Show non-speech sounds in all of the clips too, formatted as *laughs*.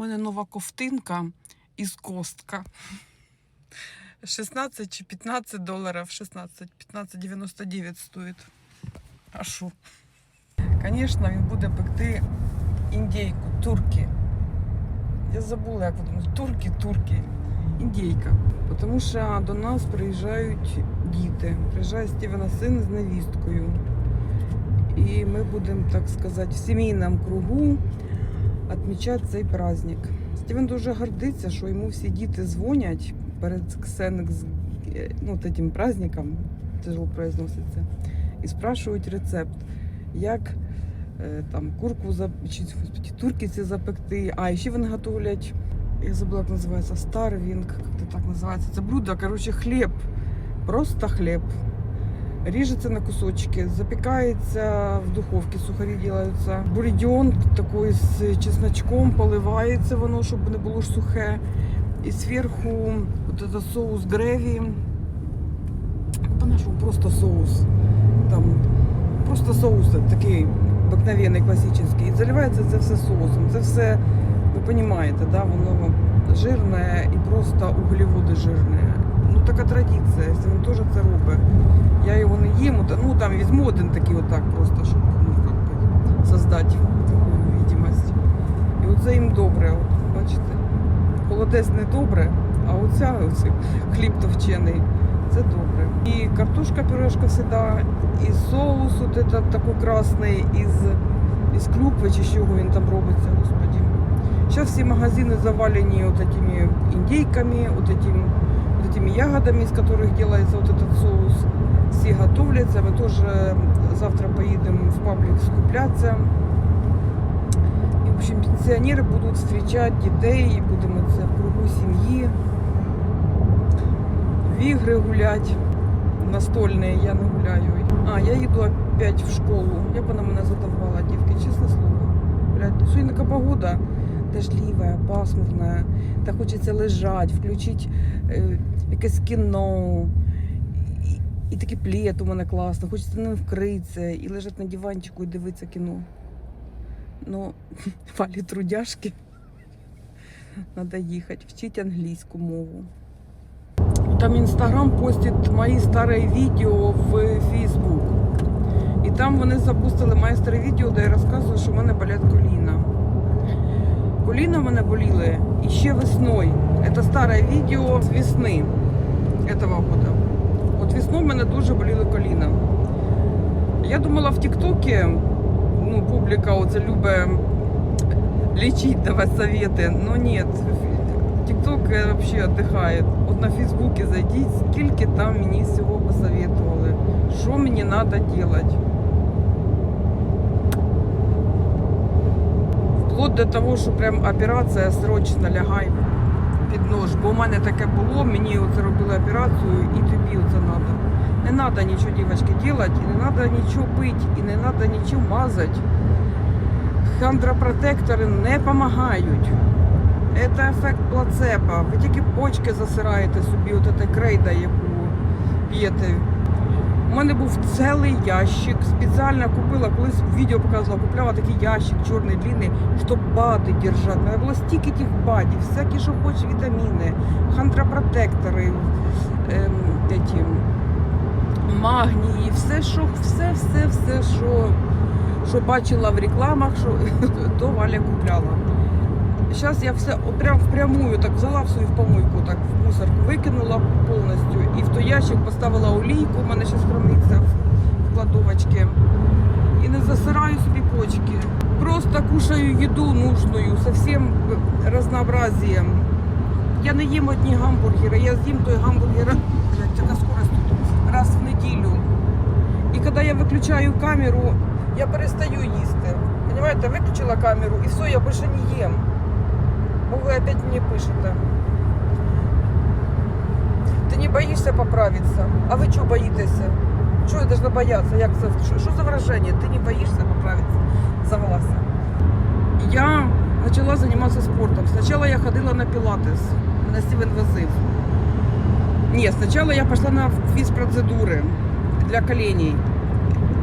У мене нова ковтинка із костка. 16 чи 15 доларів, 16, 15,99 стоїть. А що? Звісно, він буде пекти індійку, турки. Я забула, як вони. Турки, турки. Індійка. Тому що до нас приїжджають діти. Приїжджає Стівена син з невісткою. І ми будемо, так сказати, в сімейному кругу відмічати цей праздник. Стівен дуже гордиться, що йому всі діти дзвонять перед Ксенекс, ну, от праздником, тяжело произноситься, і спрашують рецепт, як е, там курку зап- чи, туркиці запекти. А, ще вони готовлять, я забула, як називається, старвінг, як це так називається. Це блюдо, коротше, хліб, просто хліб. Режется на кусочки, запекается в духовке, сухари делаются. Бульон такой з чесночком поливається воно, щоб не було ж сухе. І зверху соус греві. По-нашому просто соус. Там просто соус такий обыкновенний, класичний. І заливається це все соусом. Це все, ви розумієте, да, воно жирне і просто углеводи жирні Ну така традиція, якщо він теж це робить. Я його не їм, от, ну там візьму один такий отак просто, щоб ну, как би, создати таку видимость. І оце їм добре, от, бачите. Холодець не добре, а оця, оцей хліб товчений, це добре. І картошка пюрешка всегда, і соус от этот такий красний із, із клюкви, чи з чого він там робиться, господи. Зараз всі магазини завалені вот этими індейками, вот этим, вот этими ягодами, из которых делается вот этот соус. Всі готовляться. Ми теж завтра поїдемо в паблік скуплятися. І, в общем, пенсіонери будуть зустрічати дітей, і будемо це в кругу сім'ї. В ігри гулять. Настольні, я не гуляю. А, я їду опять в школу. Як вона мене задавала, дівки, чесне слово. Блядь, сьогодні така погода дождливая, пасмурная. Та хочеться лежати, включити е, якесь кіно. І, такий плед у мене класно, хочеться ним вкритися і лежати на диванчику і дивитися кіно. Ну, *laughs* валі трудяшки. Надо їхати, вчити англійську мову. Там Інстаграм постить мої старі відео в Фейсбук. І там вони запустили моє старе відео, де я розказую, що в мене болять коліна. Коліна в мене боліли ще весною. Це старе відео з весни этого года. От весною в мене дуже боліли коліна. Я думала в Тіктокі, ну, публіка оце любить лечить, давати совети. Но нет, Тікток вообще отдыхает. От на Фейсбуці зайдіть, скільки там мені всього посоветували, що мені треба робити. Вплоть до того, що прям операція срочно лягай під нож. Бо в мене таке було, мені оце робили операцію і тобі оце треба. Не треба нічого, дівчатки, робити, не треба нічого пити, і не треба нічого мазати. Хандропротектори не допомагають. Це ефект плацебо. Ви тільки почки засираєте собі, от крейда, яку п'єте. У мене був цілий ящик. Спеціально купила, колись відео показувала, купляла такий ящик чорний, длинний, щоб бади держати. У мене було стільки тих бадів, всякі, що хочеш, вітаміни, хандропротектори, ем, эті, магнії, все, що, все, все, все, що, що бачила в рекламах, що *laughs* то Валя купляла. Зараз я все прям впрямую так взяла в свою помойку, так в мусорку викинула повністю і в той ящик поставила олійку, у мене зараз храниться в кладовочці. І не засираю собі почки. Просто кушаю їду нужную, со всім разнообразием. Я не їм одні гамбургери, я з'їм той гамбургер, така скорость тут, раз в неділю. І коли я виключаю камеру, я перестаю їсти. Понимаете, виключила камеру і все, я більше не їм. Бо ви опять мені пишете. Не боїшся поправитися. А ви чого боїтеся? Чого я должна бояться? Як це? Що, за враження? Ти не боїшся поправитися за волосся. Я почала займатися спортом. Спочатку я ходила на пілатес. Мене Стівен возив. Ні, спочатку я пішла на фізпроцедури для коленей.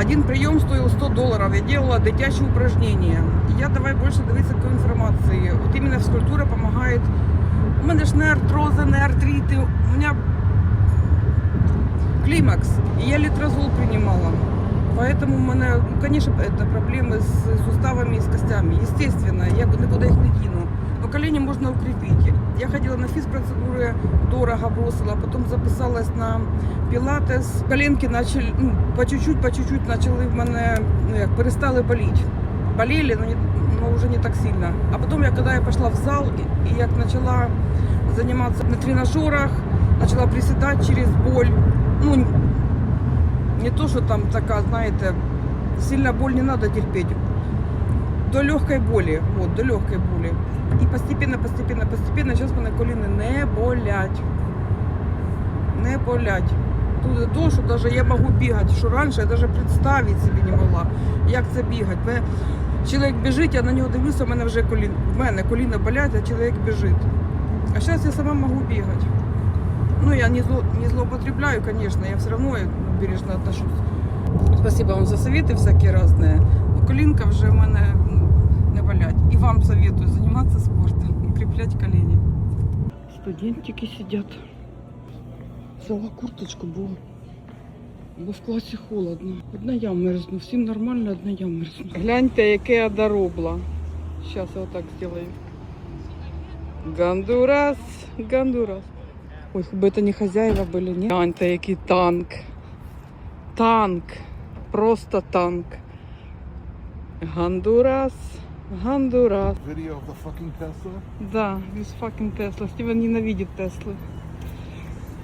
Один прийом стоїв 100 доларів. Я делала дитячі упражнения. Я давай більше дивитися по інформації. От іменно в физкультура помогает. У мене ж не артроза, не артрити. У меня климакс. И я литрозол принимала. Поэтому у мене, ну, конечно, это проблемы с суставами и с костями. Естественно, я никуда их не кину. Но колени можно укрепить. Я ходила на физпроцедуры, дорого бросила, потом записалась на пілатес. Коленки начали, ну, по чуть-чуть, по чуть-чуть почали в мене, ну, як, перестали болеть. Болели, но, не, но уже не так сильно. А потом, я, когда я пошла в зал, и, и я начала заниматься на тренажерах, начала приседать через боль. Ну, не то, что там такая, знаете, сильно боль не надо терпеть. До легкой боли, вот, до легкой боли. І постепенно, постепенно, постепенно, зараз мене коліни не болять. Не болять. Тут того, що даже я можу бігати, що раніше я даже представити собі не могла, як це бігати. Мене- Чоловік біжить, я на нього дивлюся, у мене вже коліна, в мене коліна болять, а чоловік біжить. А зараз я сама можу бігати. Ну, я не, зло, не злоупотребляю, конечно, я все равно бережно отношусь. Спасибо вам за советы всякие разные. Ну, колінка вже в мене не болять. І вам советую займатися спортом, укріплять колені. Студентики сидять. Взяла курточку, бо, бо в класі холодно. Одна я мерзну, всім нормально, одна я мерзну. Гляньте, яке я доробла. Зараз я отак зроблю. Гондурас, Гондурас. Ой, бы это не хозяева были, не? Гляньте, який танк. Танк. Просто танк. Гондурас. Гондурас. Video of the fucking Tesla. Да, весь fucking Тесла. Стивен ненавидит Теслы.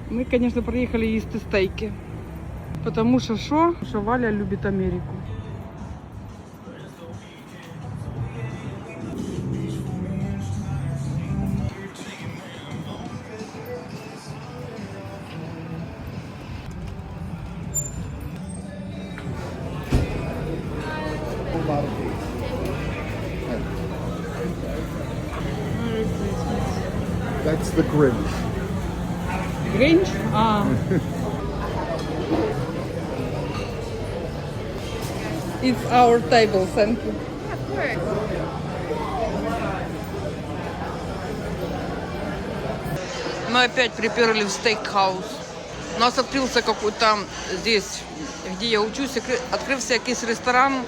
Мы, конечно, приехали їсти стейки. Потому что что? Что Валя любит Америку. That's the Grinch. Гринч? А. It's our table, thank you. Мы опять приперли в стейкхаус. У нас открылся какой-то здесь, где я учусь, откры- открылся якийсь ресторан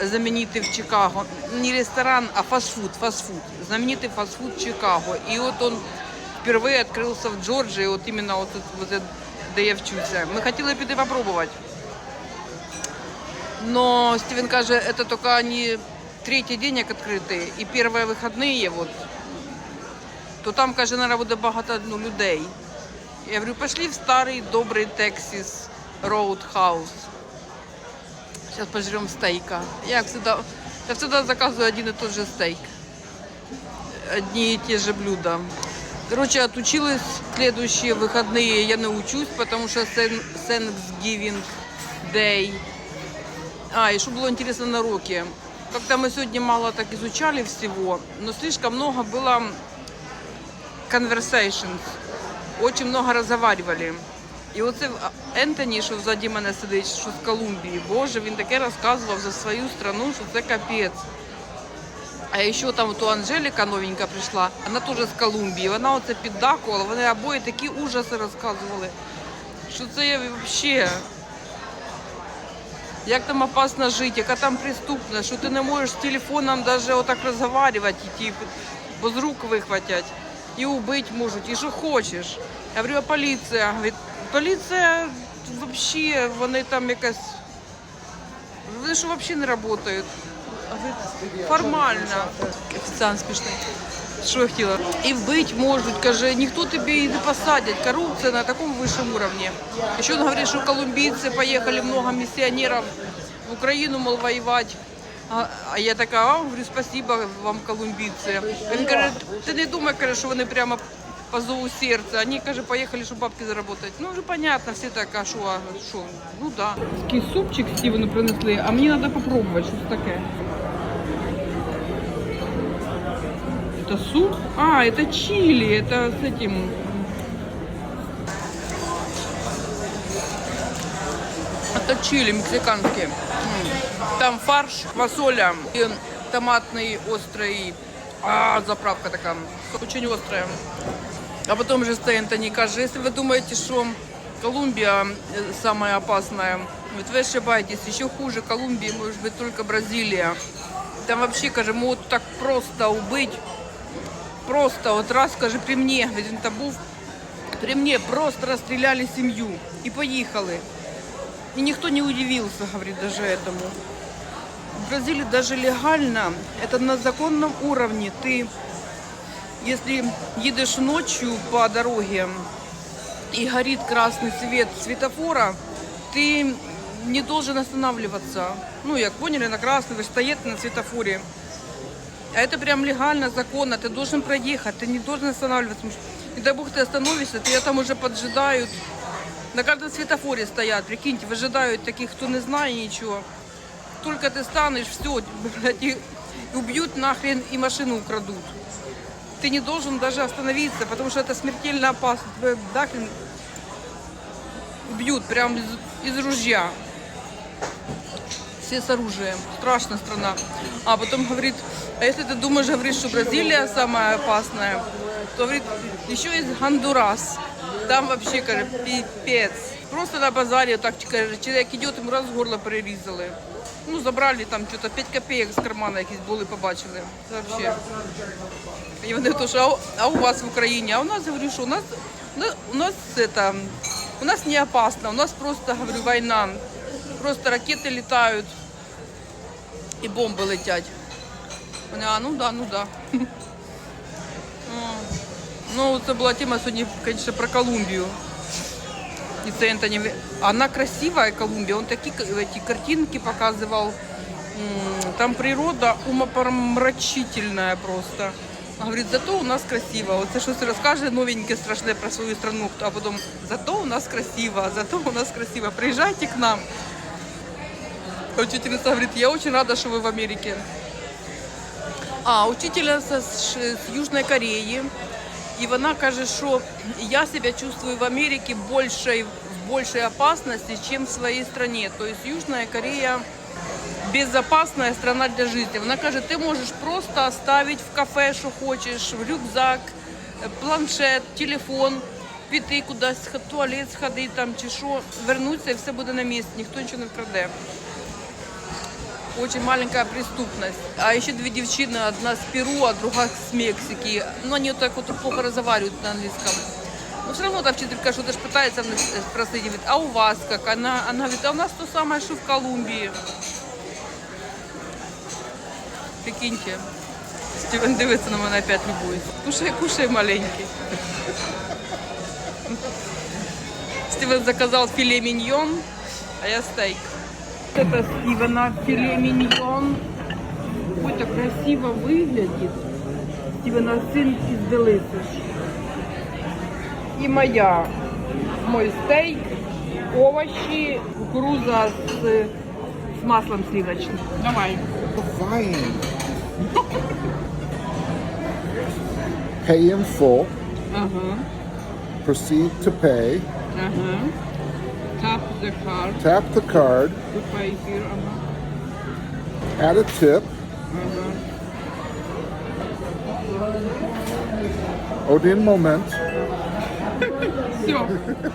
знаменитый в Чикаго. Не ресторан, а фастфуд, фастфуд. Знаменитый фастфуд Чикаго. И вот он впервые открылся в Джорджии, вот именно вот, тут, вот это, де я вчуся. Ми хотіли піти попробувати. Но Стивен каже, это только они третий день як відкритий і перші вихідні, вот, то там, каже, наверное, буде багато ну, людей. Я говорю, пошли в старый добрый Texas Roadhouse. Сейчас пожрем стейка. Я всегда, я всегда заказываю один и тот же стейк. Одни и те же блюда. Короче, отучилась следующие выходные. Я научусь, потому что Сэн- Thanksgiving Day. А, и что было интересно на уроке. Как-то мы сегодня мало так изучали всего, но слишком много было conversations. Очень много разговаривали. І оце Ентоні, що ззаді мене сидить, що з Колумбії, боже, він таке розказував за свою страну, що це капець. А ще там то Анжеліка новенька прийшла, вона теж з Колумбії, вона оце піддакувала, вони обоє такі ужаси розказували, що це взагалі... Як там опасно жити, яка там преступність, що ти не можеш з телефоном навіть отак розмовляти, іти, бо з рук вихватять. І убити можуть, і що хочеш. Я говорю, а поліція? Поліція взагалі, вони там якась. Вони що взагалі не працюють. Формально. Офіціант смішний. Що я хотіла? І вбити можуть, каже, ніхто тобі і не посадять. Корупція на такому вищому рівні. Ще він говорить, що колумбійці поїхали много місіонерів в Україну, мол, воювати. А, я така, а, говорю, спасибо вам, колумбійці. Він каже, ти не думай, каже, що вони прямо по зову серця. Вони, каже, поїхали, щоб бабки заробити. Ну, вже понятно, всі так, а що, а що? Ну, да. Такий супчик Стівену принесли, а мені треба попробувати, щось таке. Это суп? А, это чили, это с этим... Это чили мексиканские. Там фарш, фасоля и томатный острый А, заправка такая, очень острая. А потом же Стентони каже, если вы думаете, что Колумбия э, самая опасная, вот вы ошибаетесь, еще хуже Колумбии может быть только Бразилия. Там вообще, каже, могут так просто убить, просто, вот раз, каже, при мне, він там був, при мне просто расстреляли семью и поехали. И никто не удивился, говорит, даже этому. В Бразилии даже легально, это на законном уровне. Ты, если едешь ночью по дороге и горит красный свет светофора, ты не должен останавливаться. Ну, як поняли, на красный, вы стоите на светофоре. А это прям легально, законно. Ты должен проехать, ты не должен останавливаться. Потому что, Не дай бог ты остановишься, тебя там уже поджидают. На каждом светофоре стоят, прикиньте, выжидают таких, кто не знает ничего. Только ты станешь, все, блядь, и убьют нахрен и машину украдут. Ты не должен даже остановиться, потому что это смертельно опасно. Тебя нахрен убьют прям из, из ружья. Все с оружием. Страшная страна. А потом говорит, а если ты думаешь, говорит, что Бразилия самая опасная, то говорит, еще есть Гондурас. Там вообще, каже, пипец. Просто на базаре так, каже, человек идет, ему раз горло перерізали. Ну, забрали там что-то 5 копеек з кармана якісь були, побачили. Це. І вони то, що, а, у- вас в Україні? А у нас, говорю, що у нас, у нас, у нас это, у нас не опасно, у нас просто, говорю, война. Просто ракети літають і бомби летять. Вони, а, ну да, ну да. *laughs* О. Ну, це була тема сьогодні, звісно, про Колумбію. И це Энтони. Ви- Она красивая, Колумбия. Он такие к- эти картинки показывал. М, Там природа умопомрачительная просто. А Говорит, зато у нас красиво. Оце щось розкаже новеньке страшне про свою страну, а потім зато у нас красиво, зато у нас красиво. Приезжайте к нам. Учительница говорит, я очень рада, что вы в Америке. А, учительница з, Ш- з Южної Кореї. І вона каже, що я себе чувствую в Америке большей, в большей опасности, чем в своей стране. То есть Южная Корея безопасная страна для жизни. Вона каже, ти можеш просто оставить в кафе, що хочеш, в рюкзак, е, планшет, телефон, піти кудись, в туалет сходити там чи що, вернутися і все буде на місці, ніхто нічого не вкраде. Очень маленькая преступность. А еще две девчины, одна с Перу, а другая с Мексики. Ну, они вот так вот плохо разговаривают на английском. Но все равно та вчителька что-то ж пытается спросить, говорит, а у вас как? Она, она говорит, а у нас то самое, что в Колумбии. Прикиньте. Стивен дивиться на мене опять любується. Кушай, кушай, маленький. Стивен заказал филе миньон, а я стейк. Это Стивена филе миньон. Какой-то красиво выглядит. Стивена сын из Делисиш. И моя. Мой стейк, овощи, кукуруза с, с маслом сливочным. Давай. Fine. Pay in full. Ага, Proceed to pay. ага. the card. Tap the card. To pay here. Add a tip. Uh-huh. Odin moment. *laughs* so.